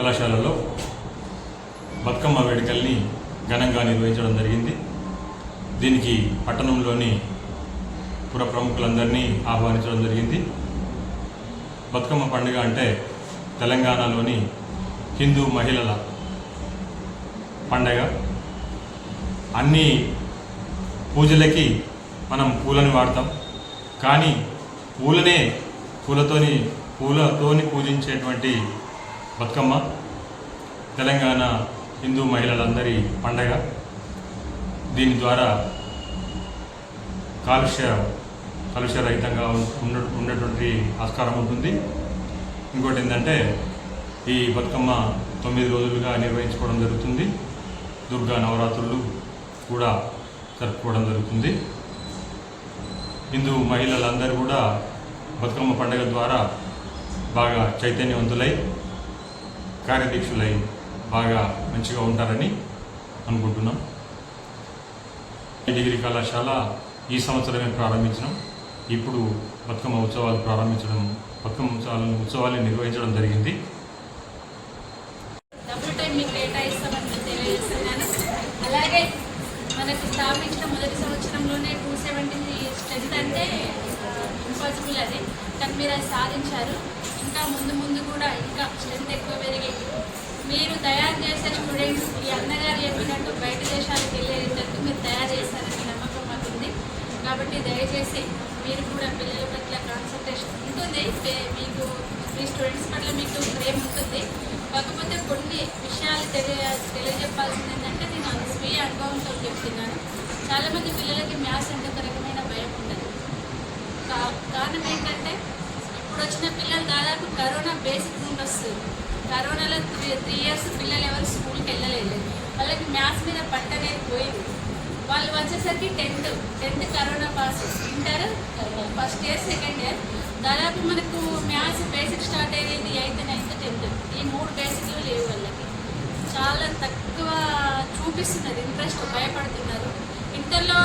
కళాశాలలో బతుకమ్మ వేడుకల్ని ఘనంగా నిర్వహించడం జరిగింది. దీనికి పట్టణంలోని పుర ప్రముఖులందరినీ ఆహ్వానించడం జరిగింది. బతుకమ్మ పండుగ అంటే తెలంగాణలోని హిందూ మహిళల పండగ. అన్ని పూజలకి మనం పూలను వాడతాం. కానీ పూలనే పూలతోని పూలతోని పూజించేటువంటి బతుకమ్మ తెలంగాణ హిందూ మహిళలందరి పండగ. దీని ద్వారా కాలుష్య కాలుష్య రహితంగా ఉన్న ఉన్నటువంటి ఆస్కారం ఉంటుంది. ఇంకోటి ఏంటంటే ఈ బతుకమ్మ తొమ్మిది రోజులుగా నిర్వహించుకోవడం జరుగుతుంది. దుర్గా నవరాత్రులు కూడా జరుపుకోవడం జరుగుతుంది. హిందూ మహిళలందరూ కూడా బతుకమ్మ పండుగ ద్వారా బాగా చైతన్యవంతులై కార్యదీక్షులై బాగా మంచిగా ఉంటారని అనుకుంటున్నాం. డిగ్రీ కళాశాల ఈ సంవత్సరమే ప్రారంభించినాం ఇప్పుడు బతుకమ్మ ఉత్సవాలు ప్రారంభించడం బతుకమ్మ ఉత్సవాలు ఉత్సవాలు నిర్వహించడం జరిగింది. మీకు అలాగే మనకు స్థాపించిన మొదటి సంవత్సరంలోనే టూ సెవెంటీ స్ట్రెంత్ అంటే ఇంపాసిబుల్ అది. కానీ మీరు అది సాధించారు. ఇంకా ముందు ముందు కూడా ఇంకా స్ట్రెంత్ ఎక్కువ పెరిగి మీరు తయారు చేసే స్టూడెంట్స్ ఈ అన్నగారు చెప్పినట్టు బయట దేశాలకు వెళ్ళేటట్టు మీరు తయారు చేశారని నమ్మకం మాకుంది కాబట్టి దయచేసి మీరు కూడా పిల్లల పట్ల కాన్సన్ట్రేషన్ ఉంటుంది. మీకు మీ స్టూడెంట్స్ పట్ల మీకు ప్రేమ ఉంటుంది. కాకపోతే కొన్ని విషయాలు తెలియ తెలియజెప్పాల్సింది ఏంటంటే నేను స్వీయ అనుభవంతో చెప్తున్నాను. చాలామంది పిల్లలకి మ్యాథ్స్ అంటే ఒక రకమైన భయం ఉంటుంది కా- కారణం ఏంటంటే ఇప్పుడు వచ్చిన పిల్లలు దాదాపు కరోనా బేసిక్ నుండి వస్తుంది. కరోనాలో త్రీ త్రీ ఇయర్స్ పిల్లలు ఎవరు స్కూల్కి వెళ్ళలేదు. వాళ్ళకి మ్యాథ్స్ మీద పట్ట అనేది పోయింది. వాళ్ళు వచ్చేసరికి tenth tenth corona pass. Inter first year second year. దాదాపు మనకు మ్యాథ్స్ బేసిక్ స్టార్ట్ అయ్యేది ఎయిత్ నైన్త్ టెన్త్. ఈ మూడు బేసిక్లు లేవు వాళ్ళకి. చాలా తక్కువ చూపిస్తున్నారు. ఇంట్రెస్ట్ భయపడుతున్నారు. ఇంటర్లో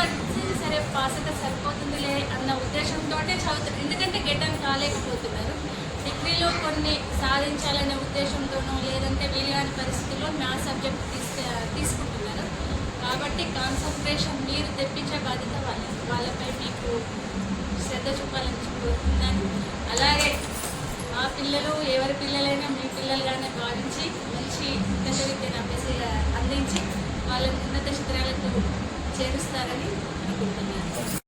సరే పాస్ అయితే సరిపోతుందిలే అన్న ఉద్దేశంతో చదువుతారు ఎందుకంటే గెటన్ కాలేకపోతున్నారు. డిగ్రీలో కొన్ని సాధించాలనే ఉద్దేశంతోనో లేదంటే వీలుగాని పరిస్థితుల్లో మ్యాథ్స్ సబ్జెక్ట్ తీసుకు తీసుకుంటున్నారు. కాబట్టి కాన్సన్ట్రేషన్ మీరు తెప్పించే బాధ్యత వాళ్ళ వాళ్ళపై మీకు శ్రద్ధ చూపాలని కోరుతున్నాను అలాగే మా పిల్లలు ఎవరి పిల్లలైనా మీ పిల్లలుగానే భావించి మంచి ఉన్నత విద్యను అభ్యసి అందించి వాళ్ళ ఉన్నత శిఖరాలకు చేరుస్తారని అనుకుంటున్నాను.